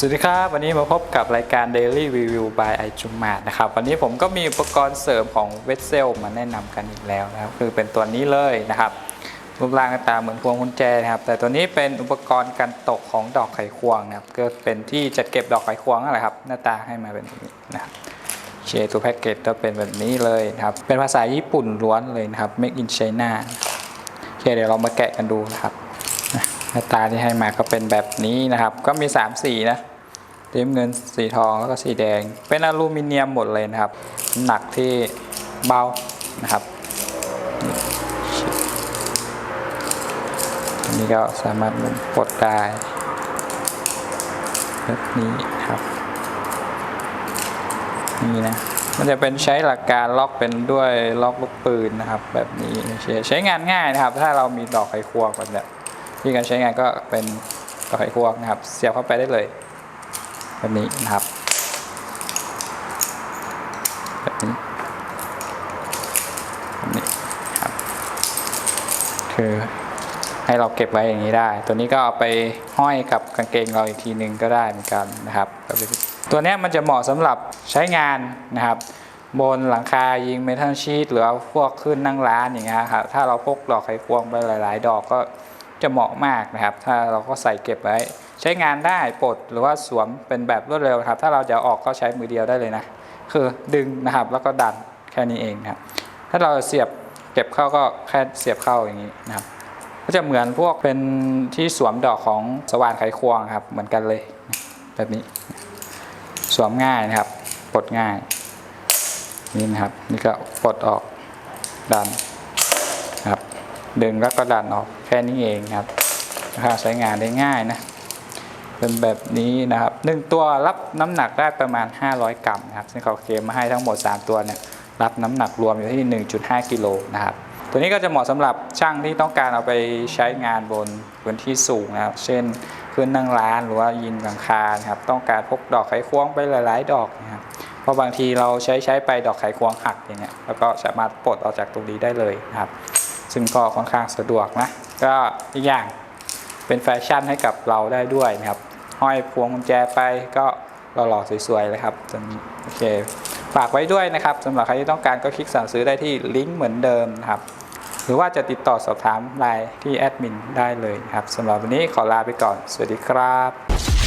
สวัสดีครับ วันนี้มาพบกับรายการ Daily Review by i j u m a t นะครับ วันนี้ผมก็มีอุปกรณ์เสริมของเว s เซลมาแนะนำกันอีกแล้วนะครับ คือเป็นตัวนี้เลยนะครับ รูปร่างหน้าตาเหมือนพวงกุญแจนะครับ แต่ตัวนี้เป็นอุปกรณ์กันตกของดอกไขควงนะครับ ก็เป็นที่จัดเก็บดอกไขควงนั่นแหละครับ หน้าตาให้มาเป็นแบบนี้นะครับเชตัวแพ็กเกจก็เป็นแบบนี้เลยนะครับ เป็นภาษาญี่ปุ่นล้วนเลยนะครับ Make in China โอเคเดี๋ยวเรามาแกะกันดูนะครับ น้าตาที่ให้มาก็เป็นแบบนี้นะครับ ก็มี 3 สีนะสีเงินสีทองแล้วก็สีแดง เป็นอลูมิเนียมหมดเลยนะครับหนักที่เบานะครับนนี้ก็สามารถปลดได้แบบนี้ครับนี่นะมันจะเป็นใช้หลักการล็อกเป็นด้วยล็อกลูกปืนนะครับ แบบนี้ใช้ใช้งานง่ายนะครับ ถ้าเรามีดอกไขควงแบบเนี้ย ที่การใช้งานก็เป็นดอกไขควงนะครับ เสียบเข้าไปได้เลย แบบนี้นะครับแบบนี้แบบนี้ครับ คือให้เราเก็บไว้อย่างนี้ได้ ตัวนี้ก็เอาไปห้อยกับกางเกงเราอีกทีหนึ่งก็ได้เหมือนกันนะครับตัวนี้มันจะเหมาะสำหรับใช้งานนะครับ บนหลังคายิงเมทัลชีตหรือว่าพวกขึ้นนั่งร้านอย่างเงี้ยครับถ้าเราพกดอกไขควงไปหลาย ๆ ดอกก็ จะเหมาะมากนะครับ ถ้าเราก็ใส่เก็บไว้ ใช้งานได้ปลดหรือว่าสวมเป็นแบบรวดเร็วครับ ถ้าเราจะออกก็ใช้มือเดียวได้เลยนะ คือดึงนะครับแล้วก็ดันแค่นี้เองนะครับถ้าเราเสียบเก็บเข้าก็แค่เสียบเข้าอย่างนี้นะครับ ก็จะเหมือนพวกเป็นที่สวมดอกของสว่านไขควงครับ เหมือนกันเลยแบบนี้ สวมง่ายนะครับปลดง่ายนี่นะครับ นี่ก็ปลดออกดัน ดึงแล้วก็ดันออกแค่นี้เองครับนะครับใช้งานได้ง่ายนะเป็นแบบนี้นะครับหนึ่งตัวรับน้ำหนักได้ประมาณ 500 กรัมนะครับซึ่งเขาเคลมมาให้ทั้งหมด 3 ตัวเนี่ยรับน้ำหนักรวมอยู่ที่ 1.5 กิโลนะครับตัวนี้ก็จะเหมาะสำหรับช่างที่ต้องการเอาไปใช้งานบนพื้นที่สูงนะครับ เช่นขึ้นนั่งร้านหรือว่ายินหลังคานะครับต้องการพกดอกไขควงไปหลาย ๆ ดอกนะครับเพราะบางทีเราใช้ใช้ไปดอกไขควงหักอย่างเงี้ยแล้วก็สามารถปลดออกจากตรงนี้ได้เลยนะครับ ซึ่งก็ค่อนข้างสะดวกนะ ก็อีกอย่างเป็นแฟชั่นให้กับเราได้ด้วยนะครับ ห้อยพวงกุญแจไปก็หล่อๆสวยๆเลยครับตัวนี้โอเคฝากไว้ด้วยนะครับสำหรับใครที่ต้องการก็คลิกสั่งซื้อได้ที่ลิงก์เหมือนเดิมนะครับ หรือว่าจะติดต่อสอบถามไลน์ที่แอดมินได้เลยนะครับสำหรับวันนี้ขอลาไปก่อน สวัสดีครับ